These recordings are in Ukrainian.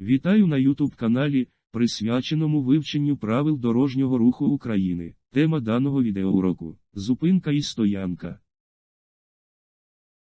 Вітаю на YouTube каналі, присвяченому вивченню правил дорожнього руху України. Тема даного відеоуроку – зупинка і стоянка.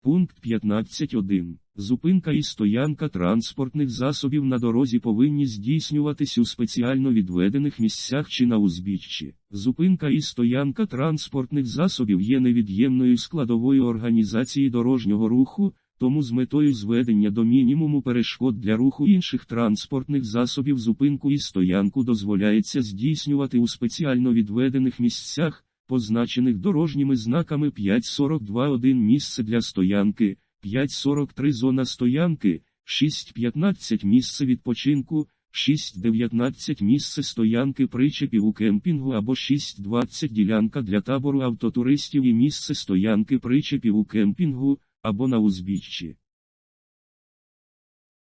Пункт 15.1. Зупинка і стоянка транспортних засобів на дорозі повинні здійснюватись у спеціально відведених місцях чи на узбіччі. Зупинка і стоянка транспортних засобів є невід'ємною складовою організації дорожнього руху, тому з метою зведення до мінімуму перешкод для руху інших транспортних засобів зупинку і стоянку дозволяється здійснювати у спеціально відведених місцях, позначених дорожніми знаками 5.42.1 місце для стоянки, 5.43 зона стоянки, 6.15 місце відпочинку, 6.19 місце стоянки причепів у кемпінгу або 6.20 ділянка для табору автотуристів і місце стоянки причепів у кемпінгу або на узбіччі.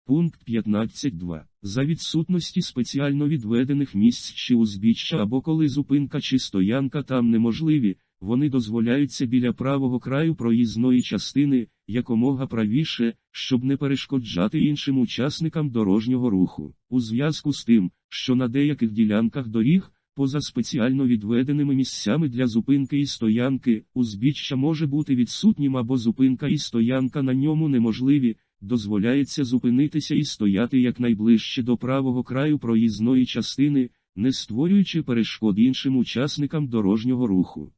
Пункт 15.2. За відсутності спеціально відведених місць чи узбіччя або коли зупинка чи стоянка там неможливі, вони дозволяються біля правого краю проїзної частини, якомога правіше, щоб не перешкоджати іншим учасникам дорожнього руху. У зв'язку з тим, що на деяких ділянках доріг, поза спеціально відведеними місцями для зупинки і стоянки, узбіччя може бути відсутнім або зупинка і стоянка на ньому неможливі, дозволяється зупинитися і стояти якнайближче до правого краю проїзної частини, не створюючи перешкод іншим учасникам дорожнього руху.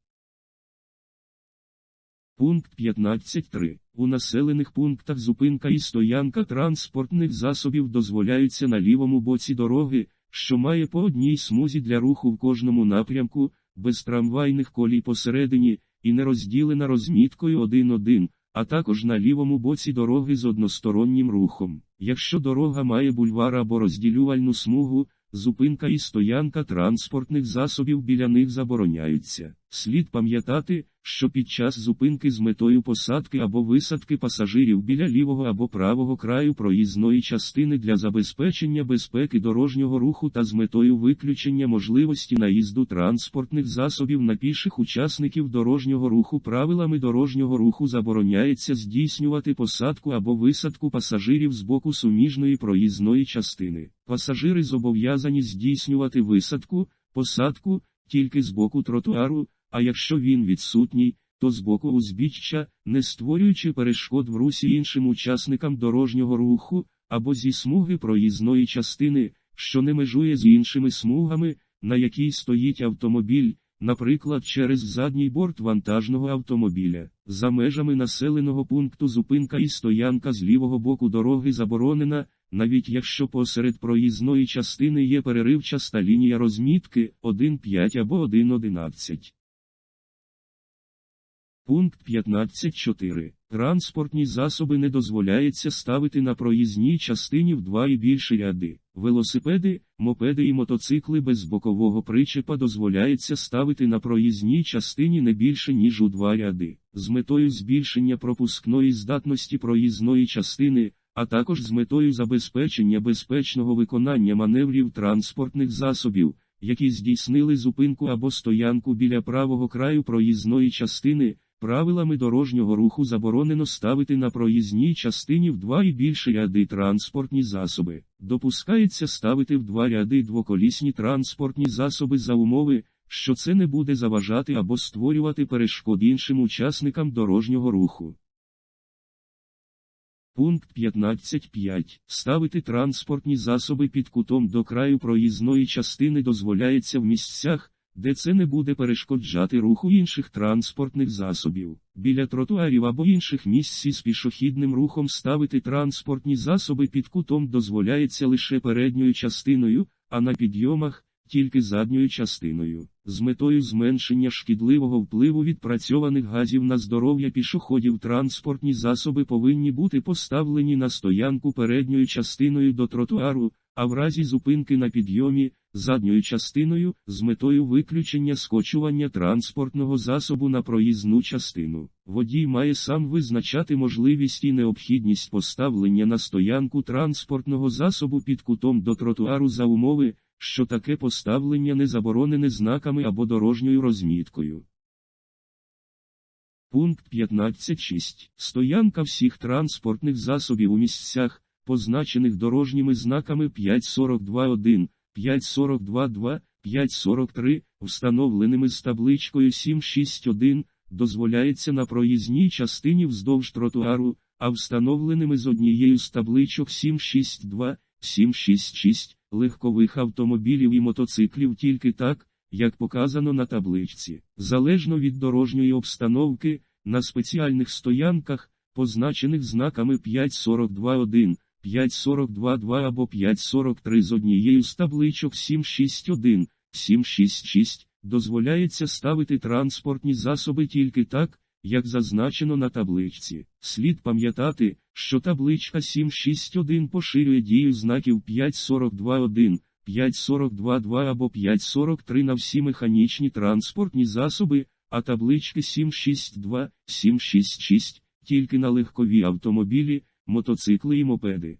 Пункт 15.3. У населених пунктах зупинка і стоянка транспортних засобів дозволяються на лівому боці дороги, що має по одній смузі для руху в кожному напрямку, без трамвайних колій посередині, і не розділена розміткою 1-1, а також на лівому боці дороги з одностороннім рухом. Якщо дорога має бульвар або розділювальну смугу, зупинка і стоянка транспортних засобів біля них забороняються. Слід пам'ятати, що під час зупинки з метою посадки або висадки пасажирів біля лівого або правого краю проїзної частини для забезпечення безпеки дорожнього руху та з метою виключення можливості наїзду транспортних засобів на піших учасників дорожнього руху правилами дорожнього руху забороняється здійснювати посадку або висадку пасажирів з боку суміжної проїзної частини. Пасажири зобов'язані здійснювати висадку, посадку тільки з боку тротуару а якщо він відсутній, то з боку узбіччя, не створюючи перешкод в русі іншим учасникам дорожнього руху, або зі смуги проїзної частини, що не межує з іншими смугами, на якій стоїть автомобіль, наприклад, через задній борт вантажного автомобіля. За межами населеного пункту зупинка і стоянка з лівого боку дороги заборонена, навіть якщо посеред проїзної частини є переривчаста лінія розмітки 1.5 або 1.11. Пункт 15.4. Транспортні засоби не дозволяється ставити на проїзній частині в два і більше ряди. Велосипеди, мопеди і мотоцикли без бокового причепа дозволяється ставити на проїзній частині не більше ніж у два ряди. З метою збільшення пропускної здатності проїзної частини, а також з метою забезпечення безпечного виконання маневрів транспортних засобів, які здійснили зупинку або стоянку біля правого краю проїзної частини. Правилами дорожнього руху заборонено ставити на проїзній частині в два і більше ряди транспортні засоби. Допускається ставити в два ряди двоколісні транспортні засоби за умови, що це не буде заважати або створювати перешкод іншим учасникам дорожнього руху. Пункт 15.5. Ставити транспортні засоби під кутом до краю проїзної частини дозволяється в місцях, де це не буде перешкоджати руху інших транспортних засобів. Біля тротуарів або інших місць з пішохідним рухом ставити транспортні засоби під кутом дозволяється лише передньою частиною, а на підйомах тільки задньою частиною. З метою зменшення шкідливого впливу відпрацьованих газів на здоров'я пішоходів транспортні засоби повинні бути поставлені на стоянку передньою частиною до тротуару, а в разі зупинки на підйомі задньою частиною з метою виключення скочування транспортного засобу на проїзну частину. Водій має сам визначати можливість і необхідність поставлення на стоянку транспортного засобу під кутом до тротуару за умови, що таке поставлення не заборонене знаками або дорожньою розміткою. Пункт 15.6. Стоянка всіх транспортних засобів у місцях, позначених дорожніми знаками 542.1, 542.2, 543, встановленими з табличкою 761, дозволяється на проїзній частині вздовж тротуару, а встановленими з однією з табличок 762, 766, легкових автомобілів і мотоциклів тільки так, як показано на табличці, залежно від дорожньої обстановки, на спеціальних стоянках, позначених знаками 542.1, 542.2 або 543 з однією з табличок 761, 766, дозволяється ставити транспортні засоби тільки так, як зазначено на табличці. Слід пам'ятати, що табличка 761 поширює дію знаків 542.1, 542.2 або 543 на всі механічні транспортні засоби, а таблички 762, 766 тільки на легкові автомобілі, мотоцикли і мопеди.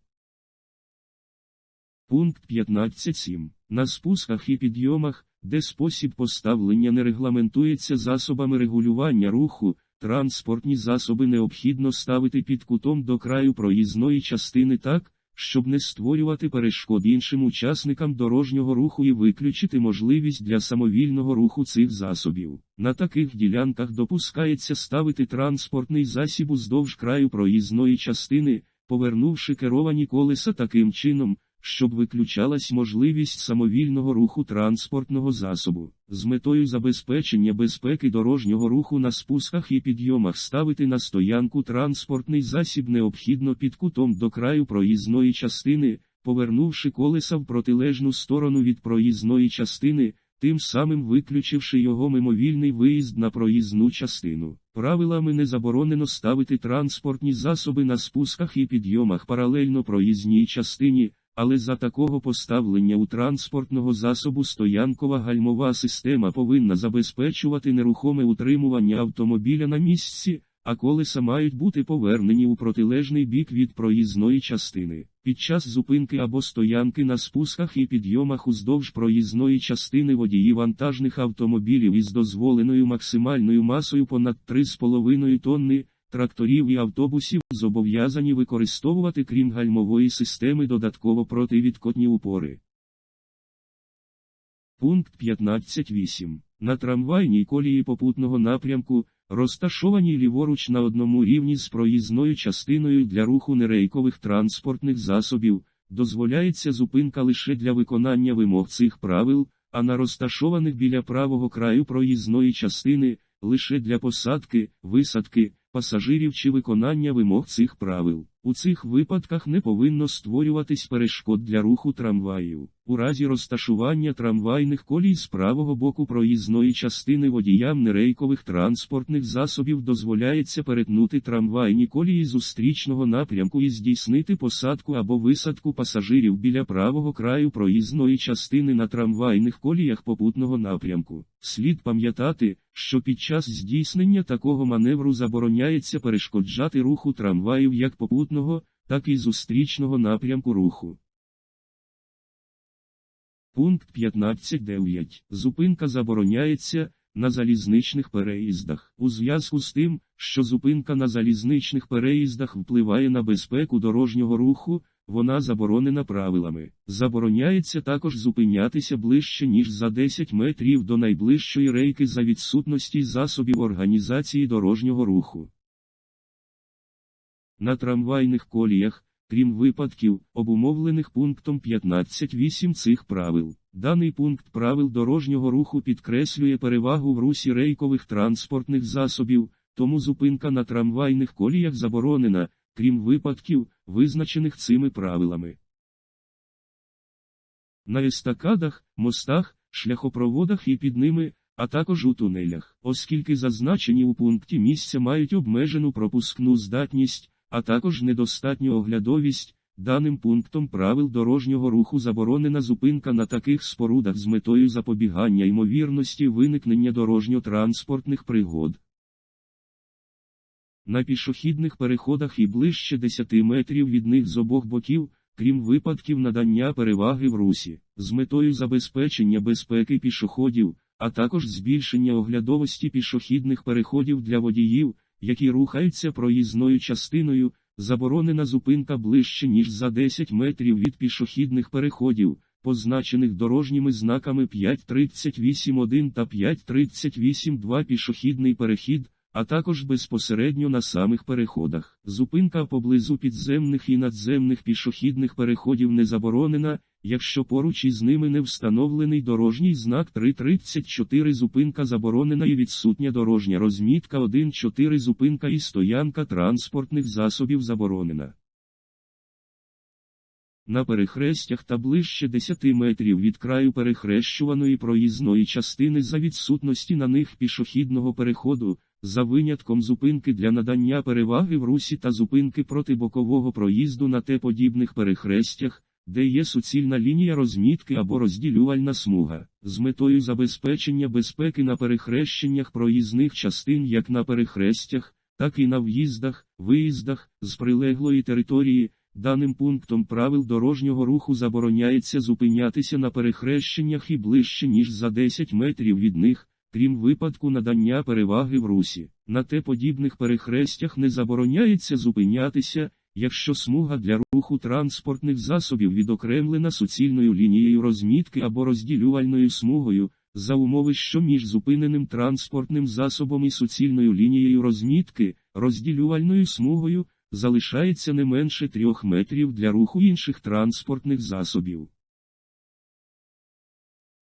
Пункт 15.7. На спусках і підйомах, де спосіб поставлення не регламентується засобами регулювання руху, транспортні засоби необхідно ставити під кутом до краю проїзної частини так, щоб не створювати перешкод іншим учасникам дорожнього руху і виключити можливість для самовільного руху цих засобів. На таких ділянках допускається ставити транспортний засіб уздовж краю проїзної частини, повернувши керовані колеса таким чином, щоб виключалась можливість самовільного руху транспортного засобу. З метою забезпечення безпеки дорожнього руху на спусках і підйомах ставити на стоянку транспортний засіб необхідно під кутом до краю проїзної частини, повернувши колеса в протилежну сторону від проїзної частини, тим самим виключивши його мимовільний виїзд на проїзну частину. Правилами не заборонено ставити транспортні засоби на спусках і підйомах паралельно проїзній частині, але за такого поставлення у транспортного засобу стоянкова гальмова система повинна забезпечувати нерухоме утримування автомобіля на місці, а колеса мають бути повернені у протилежний бік від проїзної частини. Під час зупинки або стоянки на спусках і підйомах уздовж проїзної частини водії вантажних автомобілів із дозволеною максимальною масою понад 3,5 тонни тракторів і автобусів зобов'язані використовувати крім гальмової системи додатково противідкотні упори. Пункт 15.8. На трамвайній колії попутного напрямку, розташованій ліворуч на одному рівні з проїзною частиною для руху нерейкових транспортних засобів, дозволяється зупинка лише для виконання вимог цих правил, а на розташованих біля правого краю проїзної частини лише для посадки, висадки, пасажирів чи виконання вимог цих правил. У цих випадках не повинно створюватись перешкод для руху трамваїв. У разі розташування трамвайних колій з правого боку проїзної частини водіям нерейкових транспортних засобів дозволяється перетнути трамвайні колії зустрічного напрямку і здійснити посадку або висадку пасажирів біля правого краю проїзної частини на трамвайних коліях попутного напрямку. Слід пам'ятати, що під час здійснення такого маневру забороняється перешкоджати руху трамваїв як попутного, так і зустрічного напрямку руху. Пункт 15.9. Зупинка забороняється на залізничних переїздах. У зв'язку з тим, що зупинка на залізничних переїздах впливає на безпеку дорожнього руху, вона заборонена правилами. Забороняється також зупинятися ближче, ніж за 10 метрів до найближчої рейки за відсутності засобів організації дорожнього руху. На трамвайних коліях, крім випадків, обумовлених пунктом 15.8 цих правил. Даний пункт правил дорожнього руху підкреслює перевагу в русі рейкових транспортних засобів, тому зупинка на трамвайних коліях заборонена, крім випадків, визначених цими правилами. На естакадах, мостах, шляхопроводах і під ними, а також у тунелях, оскільки зазначені у пункті місця мають обмежену пропускну здатність, а також недостатню оглядовість, даним пунктом правил дорожнього руху заборонена зупинка на таких спорудах з метою запобігання ймовірності виникнення дорожньо-транспортних пригод. На пішохідних переходах і ближче 10 метрів від них з обох боків, крім випадків надання переваги в русі, з метою забезпечення безпеки пішоходів, а також збільшення оглядовості пішохідних переходів для водіїв, які рухаються проїзною частиною, заборонена зупинка ближче ніж за 10 метрів від пішохідних переходів, позначених дорожніми знаками 5.38.1 та 5.38.2 пішохідний перехід, а також безпосередньо на самих переходах. Зупинка поблизу підземних і надземних пішохідних переходів не заборонена, якщо поруч із ними не встановлений дорожній знак 3.34 зупинка заборонена і відсутня дорожня розмітка 1.4 зупинка і стоянка транспортних засобів заборонена. На перехрестях та ближче 10 метрів від краю перехрещуваної проїзної частини за відсутності на них пішохідного переходу, за винятком зупинки для надання переваги в русі та зупинки протибокового проїзду на те подібних перехрестях, де є суцільна лінія розмітки або розділювальна смуга, з метою забезпечення безпеки на перехрещеннях проїзних частин як на перехрестях, так і на в'їздах, виїздах з прилеглої території. Даним пунктом правил дорожнього руху забороняється зупинятися на перехрещеннях і ближче ніж за 10 метрів від них, крім випадку надання переваги в русі. На те подібних перехрестях не забороняється зупинятися, якщо смуга для руху транспортних засобів відокремлена суцільною лінією розмітки або розділювальною смугою, за умови, що між зупиненим транспортним засобом і суцільною лінією розмітки, розділювальною смугою, залишається не менше трьох метрів для руху інших транспортних засобів.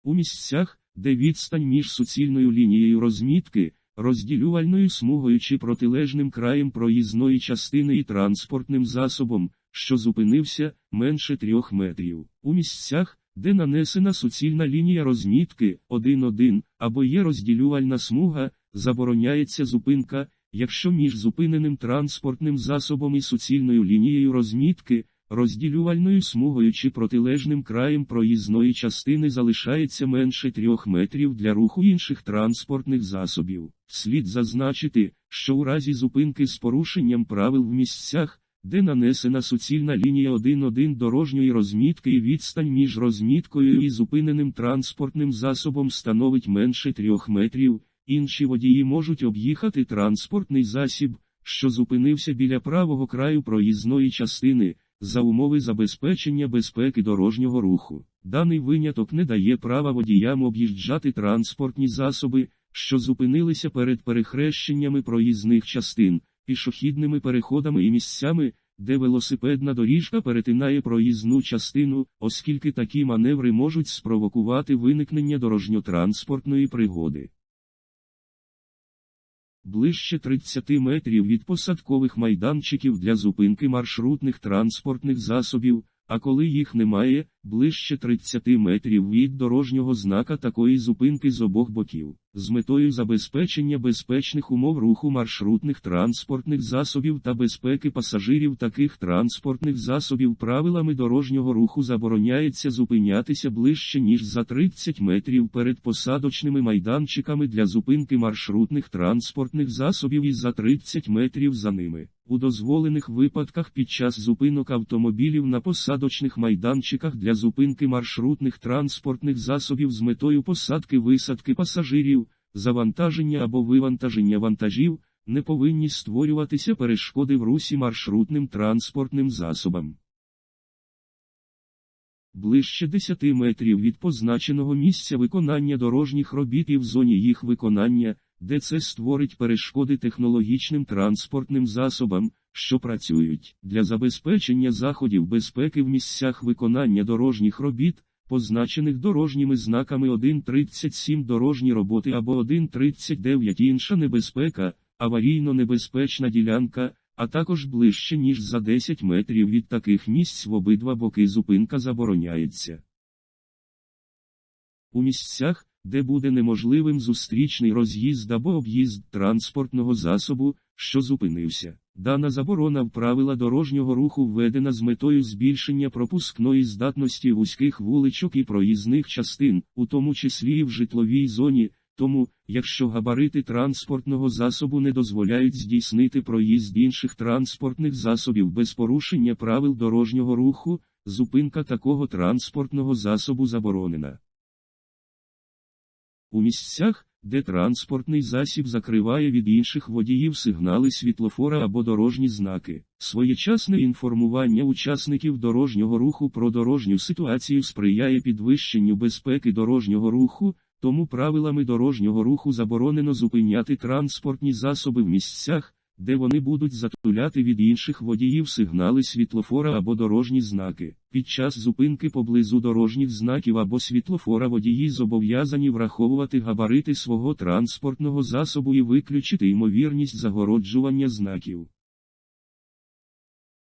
У місцях, де відстань між суцільною лінією розмітки, розділювальною смугою чи протилежним краєм проїзної частини і транспортним засобом, що зупинився менше трьох метрів. У місцях, де нанесена суцільна лінія розмітки 1-1, або є розділювальна смуга, забороняється зупинка, якщо між зупиненим транспортним засобом і суцільною лінією розмітки, розділювальною смугою чи протилежним краєм проїзної частини залишається менше трьох метрів для руху інших транспортних засобів. Слід зазначити, що у разі зупинки з порушенням правил в місцях, де нанесена суцільна лінія 1-1 дорожньої розмітки і відстань між розміткою і зупиненим транспортним засобом становить менше трьох метрів, інші водії можуть об'їхати транспортний засіб, що зупинився біля правого краю проїзної частини, за умови забезпечення безпеки дорожнього руху. Даний виняток не дає права водіям об'їжджати транспортні засоби, що зупинилися перед перехрещеннями проїзних частин, пішохідними переходами і місцями, де велосипедна доріжка перетинає проїзну частину, оскільки такі маневри можуть спровокувати виникнення дорожньо-транспортної пригоди. Ближче 30 метрів від посадкових майданчиків для зупинки маршрутних транспортних засобів, а коли їх немає, ближче 30 метрів від дорожнього знака такої зупинки з обох боків, з метою забезпечення безпечних умов руху маршрутних транспортних засобів та безпеки пасажирів таких транспортних засобів правилами дорожнього руху забороняється зупинятися ближче ніж за 30 метрів перед посадочними майданчиками для зупинки маршрутних транспортних засобів і за 30 метрів за ними. У дозволених випадках під час зупинок автомобілів на посадочних майданчиках для зупинки маршрутних транспортних засобів з метою посадки висадки пасажирів, завантаження або вивантаження вантажів, не повинні створюватися перешкоди в русі маршрутним транспортним засобам. Ближче 10 метрів від позначеного місця виконання дорожніх робіт і в зоні їх виконання, де це створить перешкоди технологічним транспортним засобам, що працюють для забезпечення заходів безпеки в місцях виконання дорожніх робіт, позначених дорожніми знаками 1.37 дорожні роботи або 1.39 інша небезпека, аварійно небезпечна ділянка, а також ближче ніж за 10 метрів від таких місць в обидва боки зупинка забороняється. У місцях, де буде неможливим зустрічний роз'їзд або об'їзд транспортного засобу, що зупинився. Дана заборона в правила дорожнього руху введена з метою збільшення пропускної здатності вузьких вуличок і проїзних частин, у тому числі і в житловій зоні, тому, якщо габарити транспортного засобу не дозволяють здійснити проїзд інших транспортних засобів без порушення правил дорожнього руху, зупинка такого транспортного засобу заборонена. У місцях, де транспортний засіб закриває від інших водіїв сигнали світлофора або дорожні знаки. Своєчасне інформування учасників дорожнього руху про дорожню ситуацію сприяє підвищенню безпеки дорожнього руху, тому правилами дорожнього руху заборонено зупиняти транспортні засоби в місцях, де вони будуть затуляти від інших водіїв сигнали світлофора або дорожні знаки. Під час зупинки поблизу дорожніх знаків або світлофора водії зобов'язані враховувати габарити свого транспортного засобу і виключити ймовірність загороджування знаків.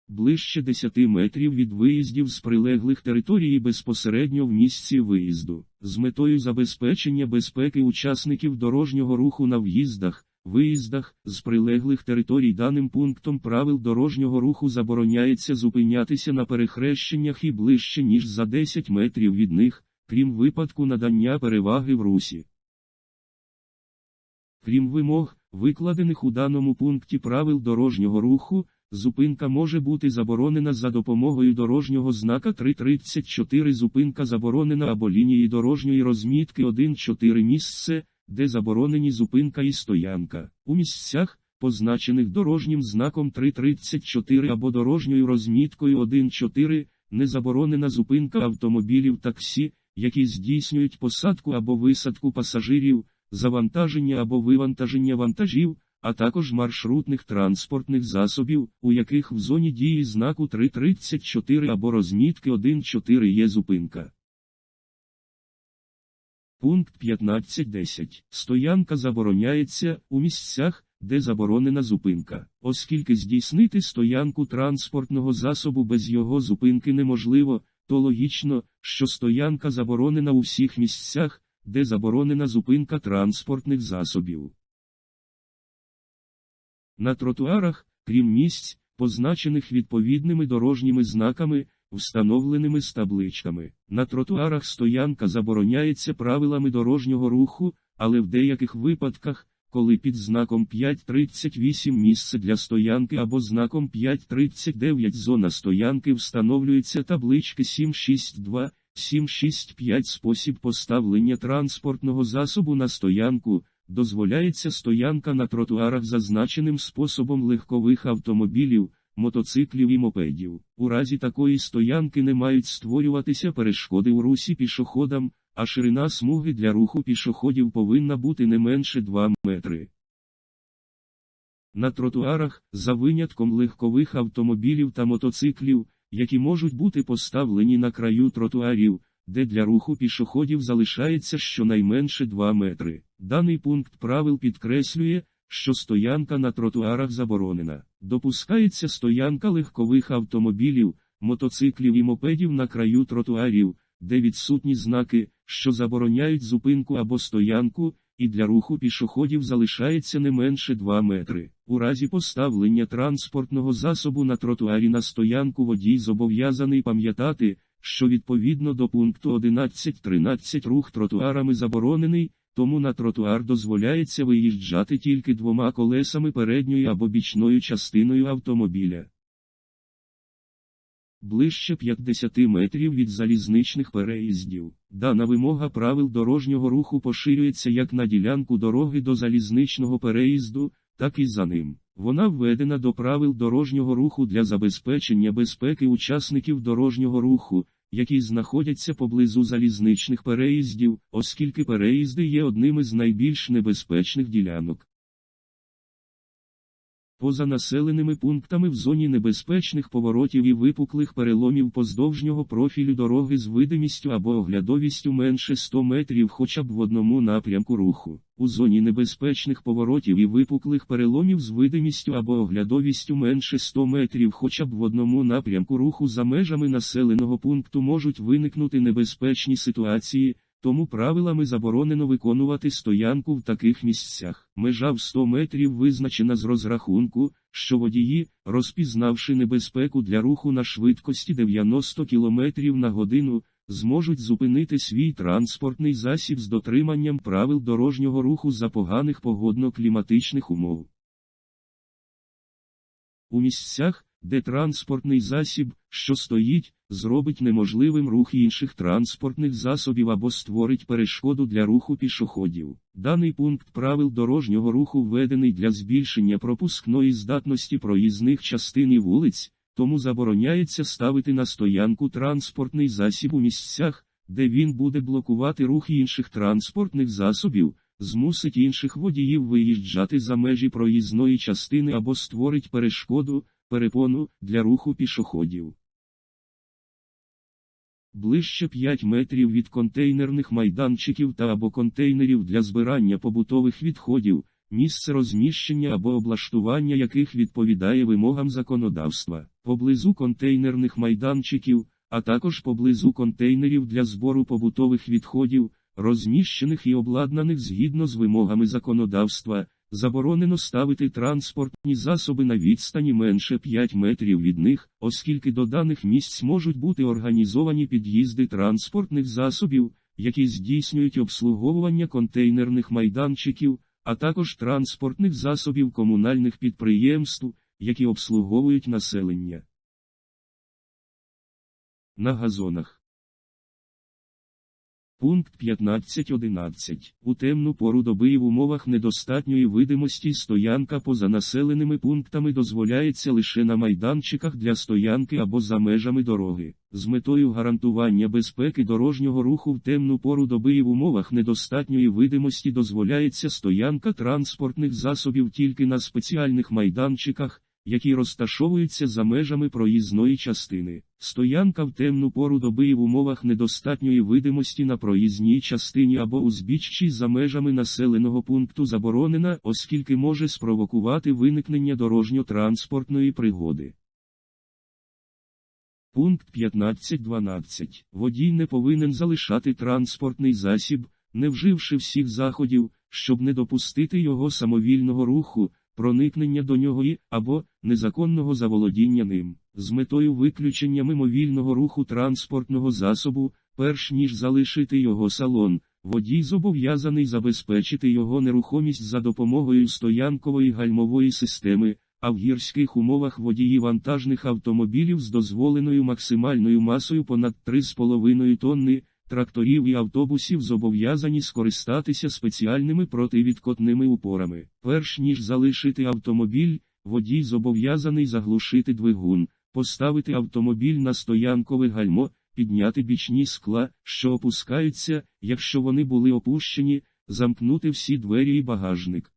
Ближче 10 метрів від виїздів з прилеглих територій безпосередньо в місці виїзду, з метою забезпечення безпеки учасників дорожнього руху на в'їздах, виїздах з прилеглих територій даним пунктом правил дорожнього руху забороняється зупинятися на перехрещеннях і ближче ніж за 10 метрів від них, крім випадку надання переваги в русі. Крім вимог, викладених у даному пункті правил дорожнього руху, зупинка може бути заборонена за допомогою дорожнього знака 334 зупинка заборонена або лінії дорожньої розмітки 1.4 місце, де заборонені зупинка і стоянка. У місцях, позначених дорожнім знаком 334 або дорожньою розміткою 1.4, не заборонена зупинка автомобілів таксі, які здійснюють посадку або висадку пасажирів, завантаження або вивантаження вантажів, а також маршрутних транспортних засобів, у яких в зоні дії знаку 334 або розмітки 1.4 є зупинка. Пункт 15.10. Стоянка забороняється у місцях, де заборонена зупинка, оскільки здійснити стоянку транспортного засобу без його зупинки неможливо, то логічно, що стоянка заборонена у всіх місцях, де заборонена зупинка транспортних засобів. На тротуарах, крім місць, позначених відповідними дорожніми знаками, встановленими з табличками. На тротуарах стоянка забороняється правилами дорожнього руху, але в деяких випадках, коли під знаком 5.38 місце для стоянки або знаком 5.39 зона стоянки встановлюється таблички 762, 765 спосіб поставлення транспортного засобу на стоянку. Дозволяється стоянка на тротуарах зазначеним способом легкових автомобілів, мотоциклів і мопедів. У разі такої стоянки не мають створюватися перешкоди у русі пішоходам, а ширина смуги для руху пішоходів повинна бути не менше 2 метри. На тротуарах, за винятком легкових автомобілів та мотоциклів, які можуть бути поставлені на краю тротуарів, де для руху пішоходів залишається щонайменше 2 метри. Даний пункт правил підкреслює, що стоянка на тротуарах заборонена. Допускається стоянка легкових автомобілів, мотоциклів і мопедів на краю тротуарів, де відсутні знаки, що забороняють зупинку або стоянку, і для руху пішоходів залишається не менше 2 метри. У разі поставлення транспортного засобу на тротуарі на стоянку водій зобов'язаний пам'ятати, що відповідно до пункту 11.13 рух тротуарами заборонений, тому на тротуар дозволяється виїжджати тільки двома колесами передньою або бічною частиною автомобіля. Ближче 50 метрів від залізничних переїздів. Дана вимога правил дорожнього руху поширюється як на ділянку дороги до залізничного переїзду, так і за ним. Вона введена до правил дорожнього руху для забезпечення безпеки учасників дорожнього руху, які знаходяться поблизу залізничних переїздів, оскільки переїзди є одним із найбільш небезпечних ділянок. Поза населеними пунктами в зоні небезпечних поворотів і випуклих переломів поздовжнього профілю дороги з видимістю або оглядовістю менше 100 метрів хоча б в одному напрямку руху. У зоні небезпечних поворотів і випуклих переломів з видимістю або оглядовістю менше 100 метрів хоча б в одному напрямку руху за межами населеного пункту можуть виникнути небезпечні ситуації. Тому правилами заборонено виконувати стоянку в таких місцях. Межа в 100 метрів визначена з розрахунку, що водії, розпізнавши небезпеку для руху на швидкості 90 км на годину, зможуть зупинити свій транспортний засіб з дотриманням правил дорожнього руху за поганих погодно-кліматичних умов. У місцях, де транспортний засіб, що стоїть, зробить неможливим рух інших транспортних засобів або створить перешкоду для руху пішоходів. Даний пункт правил дорожнього руху введений для збільшення пропускної здатності проїзних частин і вулиць, тому забороняється ставити на стоянку транспортний засіб у місцях, де він буде блокувати рух інших транспортних засобів, змусить інших водіїв виїжджати за межі проїзної частини або створить перешкоду, перепону для руху пішоходів. Ближче 5 метрів від контейнерних майданчиків та або контейнерів для збирання побутових відходів, місце розміщення або облаштування яких відповідає вимогам законодавства, поблизу контейнерних майданчиків, а також поблизу контейнерів для збору побутових відходів, розміщених і обладнаних згідно з вимогами законодавства, заборонено ставити транспортні засоби на відстані менше 5 метрів від них, оскільки до даних місць можуть бути організовані під'їзди транспортних засобів, які здійснюють обслуговування контейнерних майданчиків, а також транспортних засобів комунальних підприємств, які обслуговують населення. На газонах. Пункт 15.11. У темну пору доби і в умовах недостатньої видимості стоянка поза населеними пунктами дозволяється лише на майданчиках для стоянки або за межами дороги. З метою гарантування безпеки дорожнього руху в темну пору доби і в умовах недостатньої видимості дозволяється стоянка транспортних засобів тільки на спеціальних майданчиках, які розташовуються за межами проїзної частини. Стоянка в темну пору доби і в умовах недостатньої видимості на проїзній частині або узбіччі за межами населеного пункту заборонена, оскільки може спровокувати виникнення дорожньо-транспортної пригоди. Пункт 15.12. Водій не повинен залишати транспортний засіб, не вживши всіх заходів, щоб не допустити його самовільного руху, проникнення до нього і або незаконного заволодіння ним, з метою виключення мимовільного руху транспортного засобу, перш ніж залишити його салон, водій зобов'язаний забезпечити його нерухомість за допомогою стоянкової гальмової системи. А в гірських умовах водії вантажних автомобілів з дозволеною максимальною масою понад 3,5 тонни тракторів і автобусів зобов'язані скористатися спеціальними противідкотними упорами. Перш ніж залишити автомобіль, водій зобов'язаний заглушити двигун, поставити автомобіль на стоянкове гальмо, підняти бічні скла, що опускаються, якщо вони були опущені, замкнути всі двері і багажник.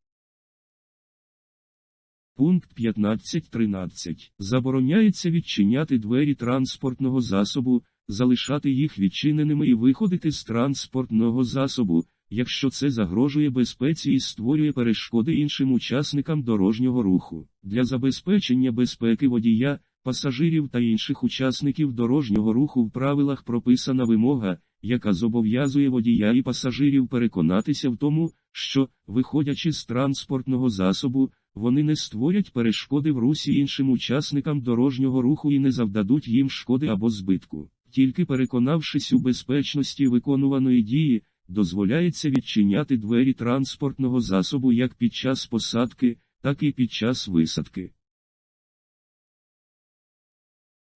Пункт 15.13. Забороняється відчиняти двері транспортного засобу, залишати їх відчиненими і виходити з транспортного засобу, якщо це загрожує безпеці і створює перешкоди іншим учасникам дорожнього руху. Для забезпечення безпеки водія, пасажирів та інших учасників дорожнього руху в правилах прописана вимога, яка зобов'язує водія і пасажирів переконатися в тому, що, виходячи з транспортного засобу, вони не створять перешкоди в русі іншим учасникам дорожнього руху і не завдадуть їм шкоди або збитку. Тільки переконавшись у безпечності виконуваної дії, дозволяється відчиняти двері транспортного засобу як під час посадки, так і під час висадки.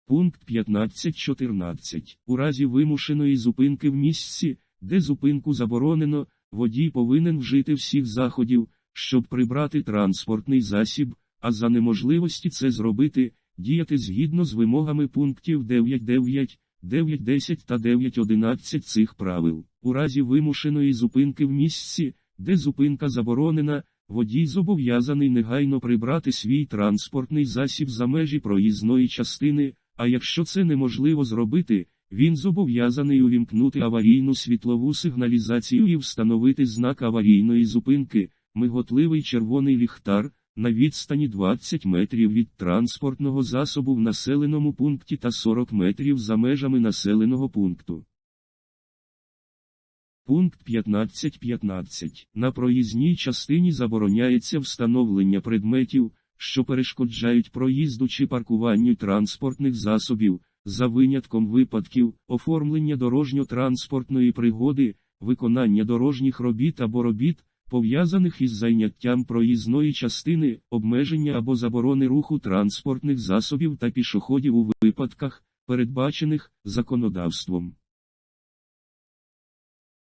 Пункт 15.14. У разі вимушеної зупинки в місці, де зупинку заборонено, водій повинен вжити всіх заходів, щоб прибрати транспортний засіб, а за неможливості це зробити, діяти згідно з вимогами пунктів 9.9. 9.10 та 9.11 цих правил. У разі вимушеної зупинки в місці, де зупинка заборонена, водій зобов'язаний негайно прибрати свій транспортний засіб за межі проїзної частини, а якщо це неможливо зробити, він зобов'язаний увімкнути аварійну світлову сигналізацію і встановити знак аварійної зупинки, миготливий червоний ліхтар на відстані 20 метрів від транспортного засобу в населеному пункті та 40 метрів за межами населеного пункту. Пункт 15.15. На проїзній частині забороняється встановлення предметів, що перешкоджають проїзду чи паркуванню транспортних засобів, за винятком випадків, оформлення дорожньо-транспортної пригоди, виконання дорожніх робіт або робіт, пов'язаних із зайняттям проїзної частини, обмеження або заборони руху транспортних засобів та пішоходів у випадках, передбачених законодавством.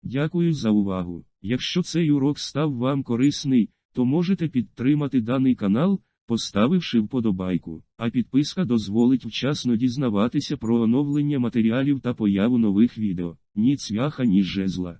Дякую за увагу. Якщо цей урок став вам корисний, то можете підтримати даний канал, поставивши вподобайку, а підписка дозволить вчасно дізнаватися про оновлення матеріалів та появу нових відео. Ні цвяха, ні жезла.